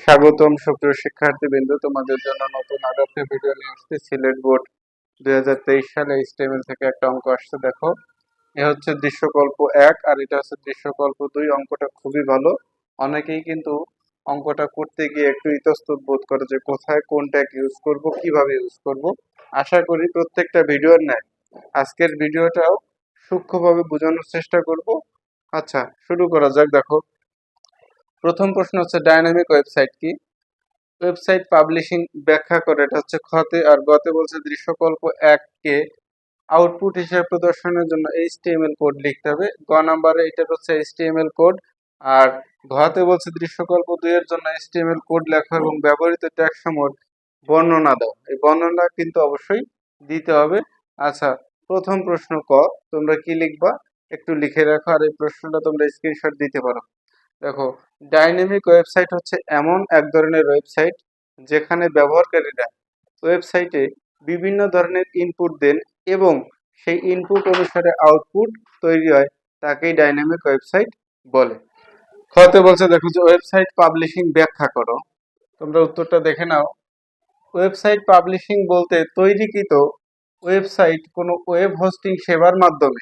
স্বাগতম সুপ্রিয় শিক্ষার্থীবৃন্দ, তোমাদের জন্য নতুন আরও ভিডিও নিয়ে আসছে। সিলেট বোর্ড দুই সালে স্টেমেল থেকে একটা অঙ্ক আসছে, দেখো। এ হচ্ছে দৃশ্যকল্প এক আর এটা হচ্ছে দৃশ্যকল্প দুই। অঙ্কটা খুবই ভালো। অনেকেই কিন্তু অঙ্কটা করতে গিয়ে একটু ইতস্তত বোধ করে যে কোথায় কোন ট্যাগ ইউজ করব, কীভাবে ইউজ করব। আশা করি প্রত্যেকটা ভিডিওর ন্যায়। আজকের ভিডিওটাও সূক্ষ্মভাবে বোঝানোর চেষ্টা করব। আচ্ছা শুরু করা যাক, দেখো। প্রথম প্রশ্ন হচ্ছে ডাইনামিক ওয়েবসাইট কি? ওয়েবসাইট পাবলিশিং ব্যাখ্যা করে, এটা হচ্ছে খতে আর গতে বলছে দৃশ্যকল্প এক কে আউটপুট হিসেবে প্রদর্শনের জন্য এইচটিএমএল কোড লিখতে হবে। গ নাম্বারে এটা হচ্ছে এইচটিএমএল কোড আর ঘতে বলছে দৃশ্যকল্প দুই এর জন্য এইচটিএমএল কোড লেখা এবং ব্যবহৃত ট্যাগ সমূহ বর্ণনা দাও। এই বর্ণনা কিন্তু অবশ্যই দিতে হবে। আচ্ছা প্রথম প্রশ্ন ক, তোমরা কি লিখবা? একটু লিখে রাখো আর এই প্রশ্নটা তোমরা স্ক্রিনশট দিতে পারো। দেখো ডাইনামিক ওয়েবসাইট হচ্ছে এমন এক ধরনের ওয়েবসাইট যেখানে ব্যবহারকারীরা ওয়েবসাইটে বিভিন্ন ধরনের ইনপুট দেন এবং সেই ইনপুট অনুসারে আউটপুট তৈরি হয়, তাকেই ডাইনামিক ওয়েবসাইট বলে। হতে বলছে, দেখো যে ওয়েবসাইট পাবলিশিং ব্যাখ্যা করো। তোমরা উত্তরটা দেখে নাও। ওয়েবসাইট পাবলিশিং বলতে তৈরিকৃত ওয়েবসাইট কোনো ওয়েব হোস্টিং সেবার মাধ্যমে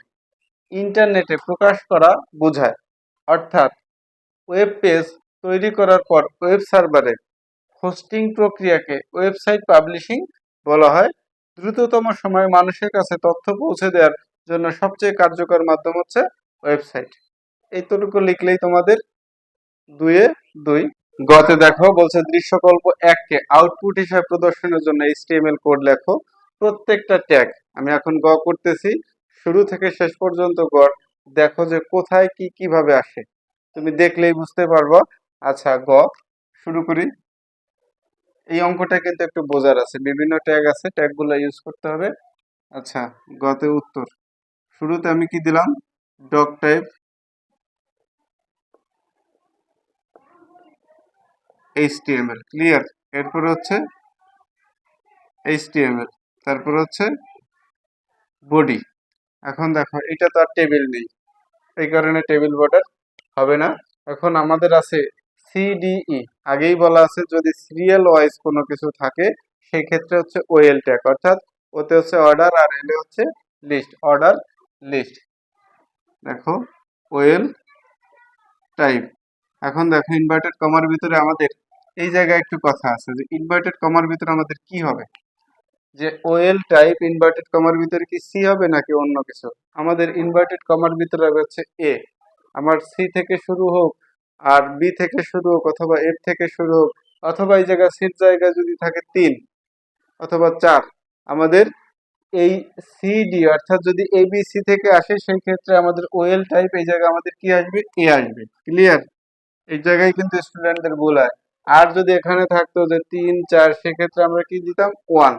ইন্টারনেটে প্রকাশ করা বোঝায়। অর্থাৎ ওয়েব পেজ তৈরি করার পর ওয়েব সার্ভারে হোস্টিং প্রক্রিয়াকে ওয়েবসাইট পাবলিশিং বলা হয়। দ্রুততম সময়ে মানুষের কাছে তথ্য পৌঁছে দেওয়ার জন্য সবচেয়ে কার্যকর মাধ্যম হচ্ছে ওয়েবসাইট। এইটুকু লিখলেই তোমাদের দুয়ে দুই। গতে দেখো, বলছে দৃশ্যকল্প এককে আউটপুট হিসাবে প্রদর্শনের জন্য এইচটিএমএল কোড লেখো। প্রত্যেকটা ট্যাগ, আমি এখন গ করতেছি, শুরু থেকে শেষ পর্যন্ত গড় দেখো যে কোথায় কি কীভাবে আসে। তুমি দেখলেই বুঝতে পারব। আচ্ছা গ। শুরু করি। এই অঙ্কটা কিন্তু একটু বোঝার আছে। বিভিন্ন ট্যাগ আছে ট্যাগগুলো ইউজ করতে হবে। আচ্ছা গতে উত্তর। শুরুতে আমি কি দিলাম? ডক টাইপ এইচটিএমএল ক্লিয়ার এরপর হচ্ছে এইচটিএমএল তারপর হচ্ছে বডি এখন দেখো, এটা তো আর টেবিল নেই। এই কারণে টেবিল বর্ডার হবে না। এখন আমাদের আছে সিডিই আগেই বলা আছে যদি সিরিয়াল ওয়াইজ কোনো কিছু থাকে সেই ক্ষেত্রে হচ্ছে ওয়েল ট্যাগ অর্থাৎ ওতে হচ্ছে অর্ডার আর এলে হচ্ছে লিস্ট অর্ডার লিস্ট দেখো ওয়েল টাইপ এখন দেখো ইনভার্টেড কমার ভিতরে আমাদের এই জায়গায় একটু কথা আছে যে ইনভার্টেড কমার ভিতরে আমাদের কি হবে? যে ওয়েল টাইপ ইনভার্টেড কমার ভিতরে কি সি হবে নাকি অন্য কিছু? আমাদের ইনভার্টেড কমার ভিতরে হচ্ছে এ আমার সি থেকে শুরু হোক আর বি থেকে শুরু হোক অথবা এফ থেকে শুরু হোক, অথবা এই জায়গা সির জায়গা যদি থাকে তিন অথবা চার, আমাদের এই সিডি অর্থাৎ যদি এ বি সি থেকে আসে, সেই ক্ষেত্রে আমাদের ওয়েল টাইপ এই জায়গায় আমাদের কি আসবে? এ আসবে। ক্লিয়ার এই জায়গায় কিন্তু স্টুডেন্টদের ভুল হয়। আর যদি এখানে থাকতো যে তিন, চার, সেক্ষেত্রে আমরা কি দিতাম? ওয়ান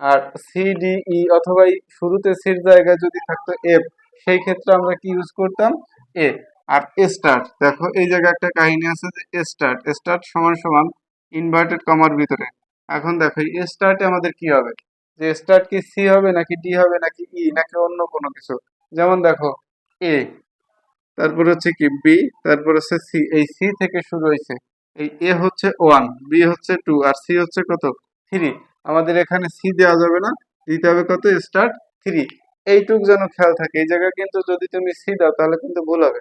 আর সি ডি ই অথবা শুরুতে সির জায়গায় যদি থাকতো এফ সেই ক্ষেত্রে আমরা কি ইউজ করতাম? এ আর স্টার্ট দেখো এই জায়গায় একটা কাহিনী আছে যে স্টার্ট স্টার্ট সমান সমান ইনভার্টেড কমার ভিতরে। এখন দেখো এই স্টার্টে আমাদের কি হবে? যে স্টার্ট কি সি হবে নাকি ডি হবে নাকি ই নাকি অন্য কোনো কিছু? যেমন দেখো এ তারপর হচ্ছে কি বি তারপর হচ্ছে সি এই সি থেকে শুরু হয়েছে। এই এ হচ্ছে ওয়ান বি হচ্ছে টু আর সি হচ্ছে কত? থ্রি আমাদের এখানে সি দেওয়া যাবে না, দিতে হবে কত? স্টার্ট থ্রি এইটুক যেন খেয়াল থাকে। এই জায়গায় কিন্তু যদি তুমি সি দাও, তাহলে কিন্তু ভুল হবে।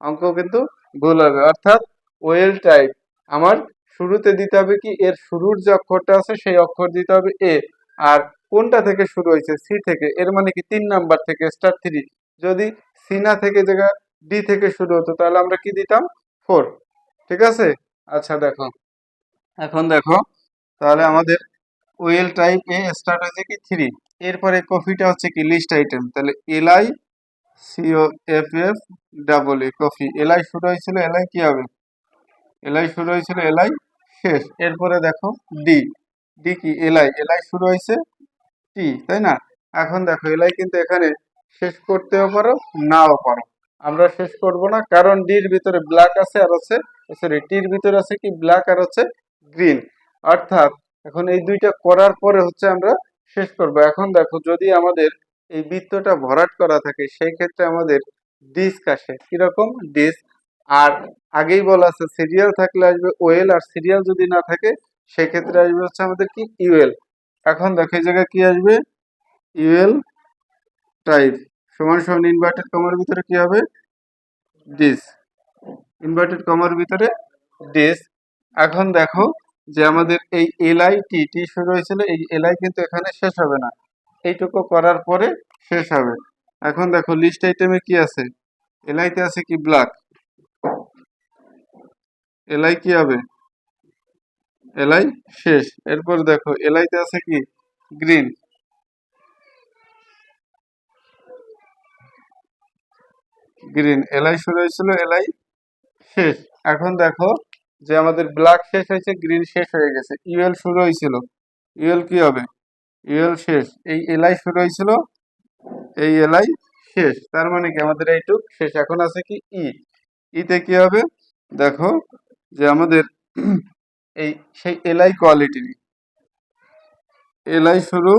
অঙ্ক কিন্তু ভুল হবে। অর্থাৎ ওয়েল টাইপ। আমার শুরুতে দিতে হবে কি? এর শুরুর যে অক্ষরটা আছে, সেই অক্ষর দিতে হবে এ আর কোনটা থেকে শুরু হয়েছে? সি থেকে। এর মানে কি? তিন নাম্বার থেকে স্টার থ্রি যদি সি না থেকে জায়গা ডি থেকে শুরু হতো, তাহলে আমরা কি দিতাম? ফোর ঠিক আছে? আচ্ছা দেখো। এখন দেখো, তাহলে আমাদের ওয়েল টাইপ এ স্টার্ট হয়েছে কি থ্রি এরপরে কফিটা হচ্ছে কি লিস্ট আইটেম তাহলে LI C O F F double A coffee. LI শুরু হয়েছিল এলআই কি হবে? এলআই শুরু হয়েছিল এলআই শেষ। এরপরে দেখো ডি ডি কি? এলআই এলআই শুরু হয়েছে টি তাই না? এখন দেখো এলআই কিন্তু এখানে শেষ করতেও পারো, নাও পারো। আমরা শেষ করব না, কারণ ডির ভিতরে ব্ল্যাক আছে আর হচ্ছে সরি টির ভিতরে আছে কি? ব্ল্যাক আর হচ্ছে গ্রিন অর্থাৎ এখন এই দুইটা করার পরে হচ্ছে আমরা শেষ করব। এখন দেখো, যদি আমাদের এই বৃত্তটা ভরাট করা থাকে, সেই ক্ষেত্রে আমাদের ডিস্ক আসে। কীরকম? ডিস্ক। আর আগেই বলা আছে, সিরিয়াল থাকলে আসবে ওয়েল আর সিরিয়াল যদি না থাকে সেক্ষেত্রে আসবে হচ্ছে আমাদের কি? ইউএল এখন দেখো, এই জায়গায় কি আসবে? ইউএল টাইপ সমান সমান ইনভার্টেড কমার ভিতরে কি হবে? ডিস ইনভার্টেড কমার ভিতরে ডিস এখন দেখো যে আমাদের এই এলআই টি টি শুরু হয়েছিল, এই এলআই কিন্তু এখানে শেষ হবে না। এইটুকু করার পরে শেষ হবে। এখন দেখো লিস্ট আইটেমে কি আছে? এলআইতে আছে কি ব্ল্যাক এলআই কি হবে? এলআই শেষ। এরপর দেখো এলআইতে আছে কি? গ্রিন গ্রিন এলআই শুরু হয়েছিল এলআই শেষ। এখন দেখো যে আমাদের ব্ল্যাক শেষ হয়েছে গ্রিন শেষ হয়ে গেছে। ইউএল শুরু হয়েছিল। ইউএল কি হবে? ইউএল শেষ। এই এলআই শুরু হয়েছিল। এই এলআই শেষ। তার মানে কি? আমাদের এইটুক শেষ। এখন আছে কি? ই ইতে কি হবে? দেখো, যে আমাদের এই সেই এলআই কোয়ালিটি এলআই শুরু।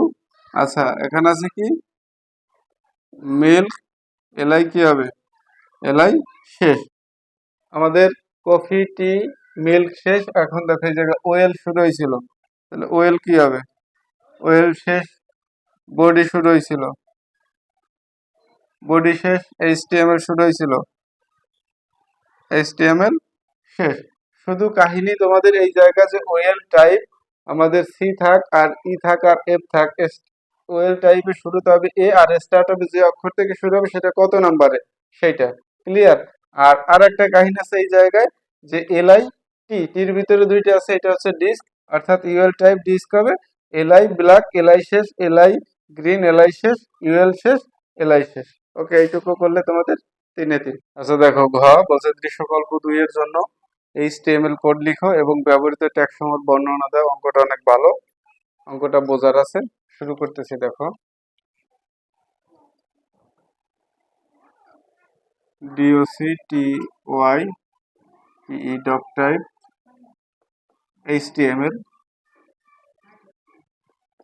আচ্ছা এখানে আছে কি? মিল্ক এলআই কি হবে? এলআই শেষ। আমাদের কফি টি মিল্ক শেষ, এখন দেখো এই জায়গায় ওয়েল শুরু হয়েছিল। তাহলে ওয়েল কি হবে? ওয়েল শেষ বডি শুরু হয়েছিল। বডি শেষ এইচটিএমএল শুরু হয়েছিল। এইচটিএমএল শেষ। শুধু কাহিনী তোমাদের এই জায়গা যে ওয়েল টাইপ আমাদের সি থাক আর ই থাক আর এফ থাক এস ওয়েল টাইপের শুরুতে হবে এ আর স্টার্ট হবে যে অক্ষর থেকে শুরু হবে সেটা কত নাম্বারে? সেইটা। ক্লিয়ার আর আর একটা কাহিনী আছে এই জায়গায় যে এলআই টি টির ভিতরে দুইটা আছে, এটা হচ্ছে ডিস্ক অর্থাৎ ইউএল টাইপ ডিস্ক হবে এলআই ব্ল্যাক এলআই শেষ এলআই গ্রিন এলআই শেষ ইউএল শেষ এলআই শেষ। ওকে এইটুকু করলে তোমাদের তিনে তিন। আচ্ছা দেখো, ঘ, বলছে দৃশ্যকল্প দুই এর জন্য এইচটিএমএল কোড লিখো এবং ব্যবহৃত ট্যাগ সমূহ বর্ণনা দাও, অঙ্কটা অনেক ভালো। অঙ্কটা বোঝার আছে। শুরু করতেছি, দেখো। DOC T Y E doc type HTML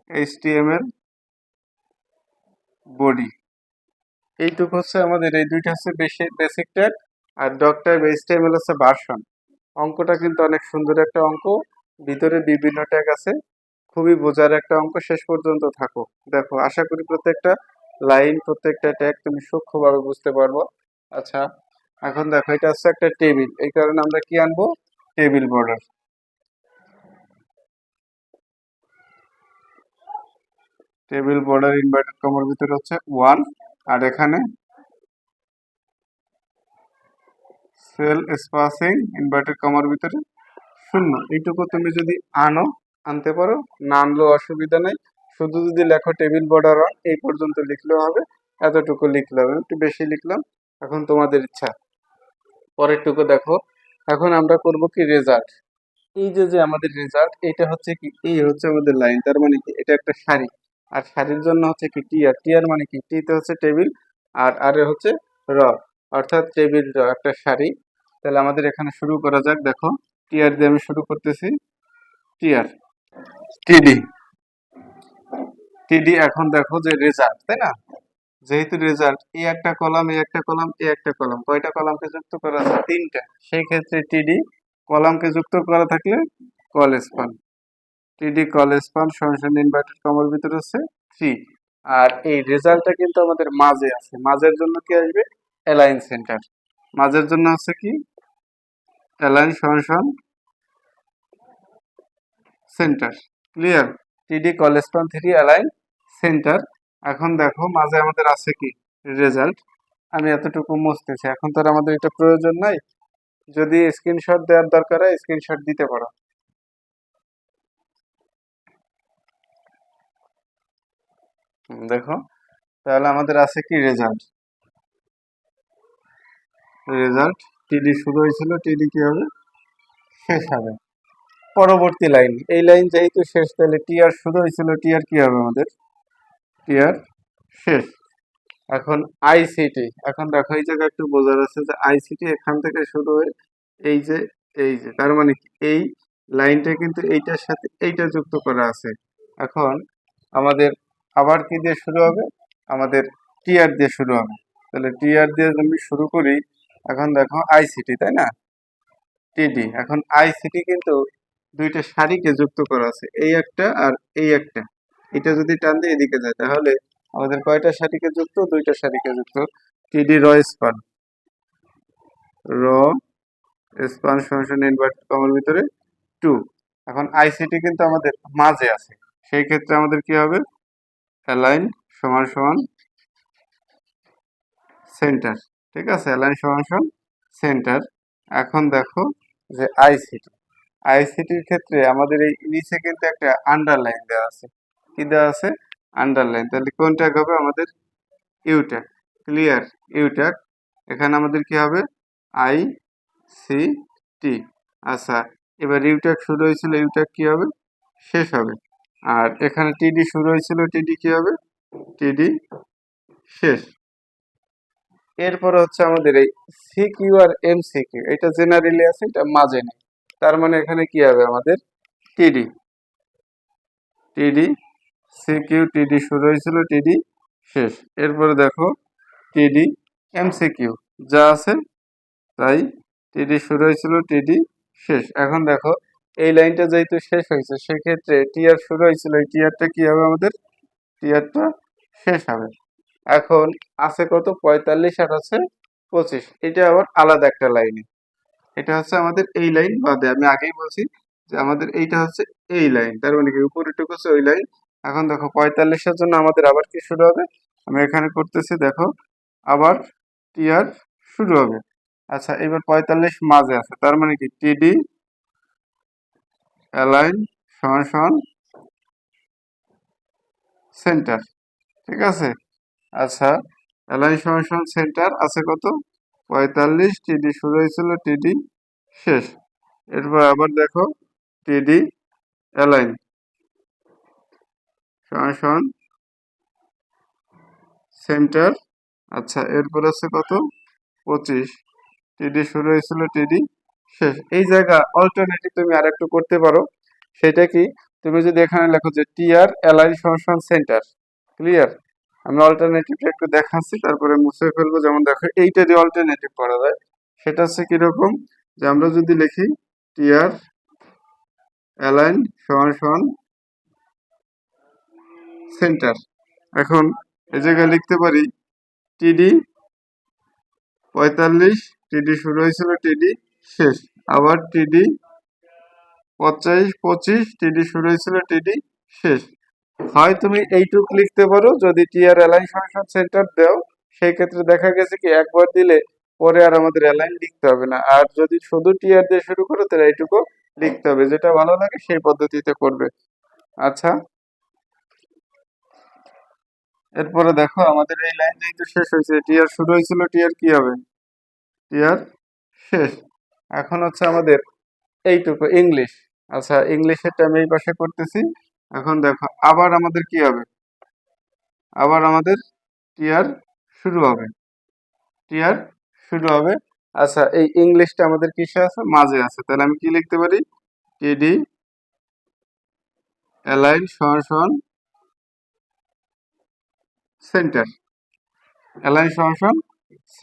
HTML body এইটুকু হচ্ছে আমাদের, এই দুইটা হচ্ছে বেসিক বেসিক ট্যাগ আর ডক টাইপ এইচটিএমএল হচ্ছে ভার্সন অঙ্কটা কিন্তু অনেক সুন্দর একটা অঙ্ক। ভিতরে বিভিন্ন ট্যাগ আছে। খুবই বোঝার একটা অঙ্ক। শেষ পর্যন্ত থাকো। দেখো, আশা করি প্রত্যেকটা লাইন প্রত্যেকটা ট্যাগ তুমি সূক্ষ্মভাবে বুঝতে পারব। আচ্ছা এখন দেখো, এটা হচ্ছে একটা টেবিল এই কারণে আমরা কি আনব? Table border table, border inverted কমার ভিতরে হচ্ছে ওয়ান। আর এখানে সেল স্পাসিং ইনভার্টেড কমার ভিতরে শূন্য। এইটুকু তুমি যদি আনো, আনতে পারো, না আনলেও অসুবিধা নেই। শুধু যদি লেখো টেবিল, বর্ডার, ওয়ান, এই পর্যন্ত লিখলেও হবে। এতটুকু লিখলে হবে একটু বেশি লিখলাম। এখন তোমাদের ইচ্ছা। পরেরটুকু দেখো। এখন আমরা করব কি রেজাল্ট। এই যে যে আমাদের রেজাল্ট, এটা হচ্ছে কি? এই হচ্ছে আমাদের লাইন। তার মানে কি? এটা একটা সারি। আর সারির জন্য হচ্ছে কি টিয়ার টিয়ার মানে কি? টিতে হচ্ছে টেবিল আর আর হচ্ছে র অর্থাৎ টেবিল র, একটা সারি তাহলে আমাদের এখানে শুরু করা যাক, দেখো। টিয়ার দিয়ে আমি শুরু করতেছি। টিয়ার টিডি টিডি এখন দেখো যে রেজাল্ট তাই না? যেহেতু রেজাল্ট এই একটা কলাম এই একটা কলাম এই একটা কলাম। কয়টা কলামকে যুক্ত করা আছে? তিনটা। সেই ক্ষেত্রে টিডি কলামকে যুক্ত করা থাকলে col span TD col span সরাসরি ইনভার্টেড কমার ভিতরে হচ্ছে থ্রি আর এই রেজাল্টটা কিন্তু আমাদের মাঝে আছে। মাঝের জন্য কি আসবে? অ্যালাইন সেন্টার মাঝের জন্য হচ্ছে কি? অ্যালাইন সরাসরি centre clear TD col span three align centre এখন দেখো, মাঝে আমাদের আছে কি? রেজাল্ট আমি এতটুকু মুছতেছি। এখন তো আর আমাদের এটা প্রয়োজন নাই। যদি স্ক্রিনশট দেওয়ার দরকার হয় স্ক্রিনশট দিতে পারো। দেখো, তাহলে আমাদের আছে কি রেজাল্ট রেজাল্ট টিডি শুরু হয়েছিল টিডি কি হবে? শেষ হবে। পরবর্তী লাইন এই লাইন যেহেতু শেষ, তাহলে টিআর শুরু হয়েছিল টিআর কি হবে আমাদের? টিআর শেষ। এখন আইসিটি এখন দেখো, এই জায়গায় একটু বোঝার আছে যে আইসিটি এখান থেকে শুরু হয়ে এই যে এই যে, তার মানে এই লাইনটা কিন্তু এইটার সাথে এইটা যুক্ত করা আছে। এখন আমাদের আবার কি দিয়ে শুরু হবে? আমাদের টিআর দিয়ে শুরু হবে। তাহলে টিআর দিয়ে যদি শুরু করি, এখন দেখো আইসিটি, তাই না? টিডি। এখন আইসিটি কিন্তু দুইটা সারিকে যুক্ত করা আছে, এই একটা আর এই একটা। এটা যদি টান দিয়ে এদিকে যায়, তাহলে আমাদের কয়টা সারিকে যুক্ত? দুইটা সারিকে যুক্ত। টিডি র স্পান। র স্পান সমান ইনভার্ট কমার ভিতরে টু এখন আইসিটি কিন্তু আমাদের মাঝে আছে। সেই ক্ষেত্রে আমাদের কি হবে? অ্যালাইন সমান সমান সেন্টার ঠিক আছে? অ্যালাইন সমান সমান সেন্টার এখন দেখো যে আইসিটি আইসিটির ক্ষেত্রে আমাদের এই নিচে কিন্তু একটা আন্ডারলাইন দেওয়া আছে। কি দেওয়া আছে? আন্ডারলাইন তাহলে কোনটা হবে? আমাদের ইউট্যাক ক্লিয়ার ইউট্যাক এখানে আমাদের কি হবে? আই সি টি আচ্ছা এবার ইউট্যাক শুরু হয়েছিল। ইউট্যাক কি হবে? শেষ হবে। আর এখানে টিডি শুরু হয়েছিল টিডি কি হবে? টিডি শেষ। এরপরে হচ্ছে আমাদের এই সিকিউ আর এম সিকিউ এটা জেনারেলি আছে, এটা মাঝে নেই। তার মানে এখানে কি হবে আমাদের? টিডি টিডি সিকিউ টিডি শুরু হয়েছিল টিডি শেষ। এরপরে দেখো টিডি এমসিকিউ যা আছে, তাই টিডি শুরু হয়েছিল টিডি শেষ। এখন দেখো এই লাইনটা যেহেতু শেষ হয়েছে, সেক্ষেত্রে টিআর শুরু হয়েছিল, এই টিআরটা কি হবে আমাদের? টিআরটা শেষ হবে। এখন আছে কত? পঁয়তাল্লিশ আর আছে পঁচিশ। এটা আবার আলাদা একটা লাইনে। এটা হচ্ছে আমাদের এই লাইন বাদে, আমি আগেই বলছি যে আমাদের এইটা হচ্ছে এই লাইন। তার মানে কি? উপরেটুকু হচ্ছে ওই লাইন। এখন দেখো, পঁয়তাল্লিশের জন্য আমাদের আবার কি শুরু হবে? আমি এখানে করতেছি, দেখো, আবার টিআর শুরু হবে। আচ্ছা এবার পঁয়তাল্লিশ মাঝে আছে। তার মানে কি? টিডি অ্যালাইন সমান সমান সেন্টার। ঠিক আছে? আচ্ছা অ্যালাইন সমান সমান সেন্টার আছে কত? পঁয়তাল্লিশ, টিডি শুরু হয়েছিল, টিডি শেষ। এরপর আবার দেখো, টিডি অ্যালাইন। সমান সমান সেন্টার। আচ্ছা এরপর আছে কত? পঁচিশ। টিডি শুরু হয়েছিল, টিডি শেষ। এই জায়গা অল্টারনেটিভ তুমি আর একটু করতে পারো। সেটা কি? তুমি যদি এখানে লেখো যে টিআর অ্যালাইন সমান সেন্টার ক্লিয়ার আমি অল্টারনেটিভটা একটু দেখাচ্ছি, তারপরে মুছে ফেলব। যেমন দেখো, এইটা যে অল্টারনেটিভ করা যায়। সেটা হচ্ছে কীরকম? যে আমরা যদি লিখি টিআর অ্যালাইন সমান সেন্টার এখন এই জায়গায় লিখতে পারি টিডি পঁয়তাল্লিশ টিডি শুরু হয়েছিল টিডি শেষ। আবার টিডি পঁচাশ, পঁচিশ টিডি শুরু হয়েছিল টিডি শেষ। হয় তুমি এইটুক লিখতে পারো, যদি টিআর অ্যালাইন ফাংশন সেন্টার দাও, সেই ক্ষেত্রে দেখা গেছে কি একবার দিলে পরে আর আমাদের অ্যালাইন লিখতে হবে না। আর যদি শুধু টিআর দিয়ে শুরু করো, তাহলে এইটুকু লিখতে হবে। যেটা ভালো লাগে সেই পদ্ধতিতে করবে। আচ্ছা। এরপরে দেখো, আমাদের এই লাইন যেহেতু শেষ হয়েছে। টিআর শুরু হয়েছিল টিআর কি হবে? টিআর শেষ। এখন হচ্ছে আমাদের এইটুকু ইংলিশ আচ্ছা ইংলিশেরটা আমি এই পাশে করতেছি। এখন দেখো, আবার আমাদের কি হবে? আবার আমাদের টিআর শুরু হবে। টিআর শুরু হবে। আচ্ছা এই ইংলিশটা আমাদের কিসে আছে? মাঝে আছে। তাহলে আমি কি লিখতে পারি? টিডি অ্যালাইন সমান সেন্টার অ্যালাইন সমান সমান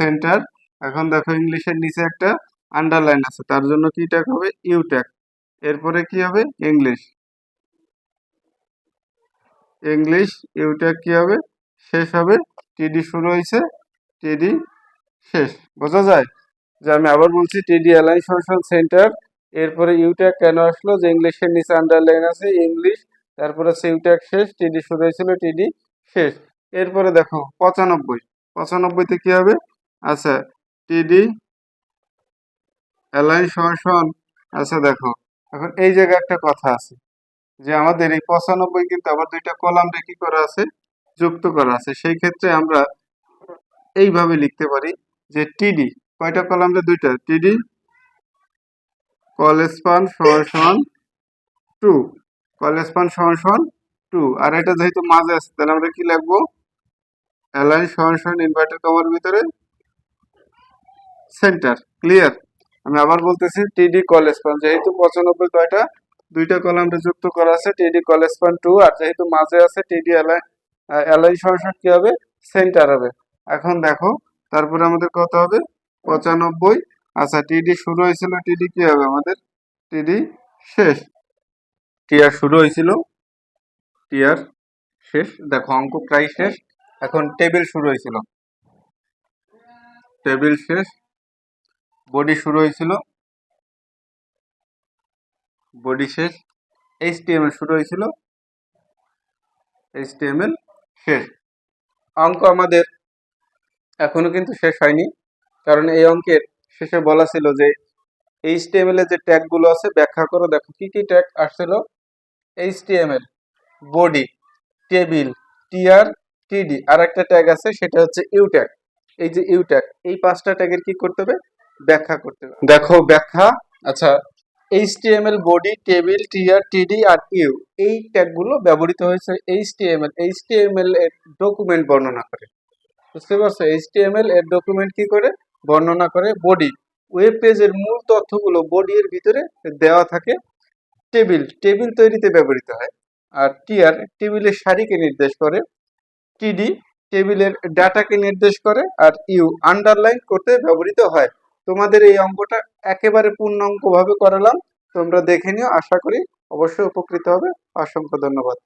সেন্টার এখন দেখো ইংলিশের নিচে একটা আন্ডারলাইন আছে, তার জন্য কি ট্যাগ হবে? ইউ ট্যাগ এরপরে কি হবে? ইংলিশ ইংলিশ ইউ ট্যাগ কি হবে? শেষ হবে। টিডি শুরু হয়েছে। টিডি শেষ। বোঝা যায় যে আমি আবার বলছি টিডি অ্যালাইন সমান সেন্টার এরপরে ইউ ইউট্যাগ কেন আসলো? যে ইংলিশের নিচে আন্ডারলাইন আছে ইংলিশ তারপরে হচ্ছে ইউট্যাগ শেষ টিডি শুরু হয়েছিল টিডি শেষ। এরপরে দেখো, পঁচানব্বই। পঁচানব্বইতে কি হবে? আচ্ছা টিডি অ্যালাইন সমান আচ্ছা দেখো। এখন এই জায়গায় একটা কথা আছে, যে আমাদের এই পঁচানব্বই কিন্তু আবার দুইটা কলাম কি করা আছে? যুক্ত করা আছে। সেই ক্ষেত্রে আমরা এইভাবে লিখতে পারি যে টিডি কয়টা কলাম রে? দুইটা। টিডি কলেস্পান সমান সমান টু কলেস্পান সমান সমান টু আর এটা যেহেতু মাঝে আছে, তাহলে আমরা কি লিখব? অ্যালাইন সমান সমান ইনভার্টার কমার ভিতরে সেন্টার ক্লিয়ার আমি আবার বলতেছি টিডি কলেস্পান যেহেতু পঁচানব্বই কয়টা দুইটা কলামটা যুক্ত করা আছে টিডি কলেস্পান টু আর যেহেতু মাঝে আছে টিডি অ্যালাইন সমান সমান কি হবে? সেন্টার হবে। এখন দেখো, তারপরে আমাদের কত হবে? পঁচানব্বই। আচ্ছা টিডি শুরু হয়েছিল টিডি কি হবে আমাদের? টিডি শেষ। টিআর শুরু হয়েছিল টিআর শেষ। দেখো, অঙ্ক প্রায় শেষ। এখন টেবিল শুরু হয়েছিল। টেবিল শেষ। বডি শুরু হয়েছিল। বডি শেষ। এইচটিএমএল শুরু হয়েছিল। এইচটিএমএল শেষ। অঙ্ক আমাদের এখনও কিন্তু শেষ হয়নি। কারণ এই অঙ্কের শেষে বলা ছিল যে এইচটিএমএল এর যে ট্যাগগুলো আছে, ব্যাখ্যা করো। দেখো কি কি ট্যাগ আসছিল? এইচটিএমএল বডি টেবিল টিআর টিডি আর একটা ট্যাগ আছে, সেটা হচ্ছে ইউ ট্যাগ এই যে ইউ ট্যাগ এই পাঁচটা ট্যাগের কি করতে হবে? ব্যাখ্যা করতে দেখো ব্যাখ্যা। আচ্ছা এইচটিএমএল বডি টেবিল টিআর টিডি আর ইউ এই ট্যাগগুলো ব্যবহৃত হয়েছে এইচটিএমএল এইচটিএমএল এর ডকুমেন্ট বর্ণনা করে। বুঝতে পারছ? এইচটিএমএল এর ডকুমেন্ট কি করে? বর্ণনা করে বডি ওয়েব পেজের মূল তথ্যগুলো বডি এর ভিতরে দেওয়া থাকে টেবিল টেবিল তৈরিতে ব্যবহৃত হয়। আর টিআর টেবিলের সারিকে নির্দেশ করে। টিডি টেবিলের ডাটাকে নির্দেশ করে। আর ইউ আন্ডারলাইন করতে ব্যবহৃত হয়। তোমাদের এই অঙ্কটা একেবারে পূর্ণাঙ্গভাবে করালাম। তোমরা দেখে নিও, আশা করি অবশ্যই উপকৃত হবে। অসংখ্য ধন্যবাদ।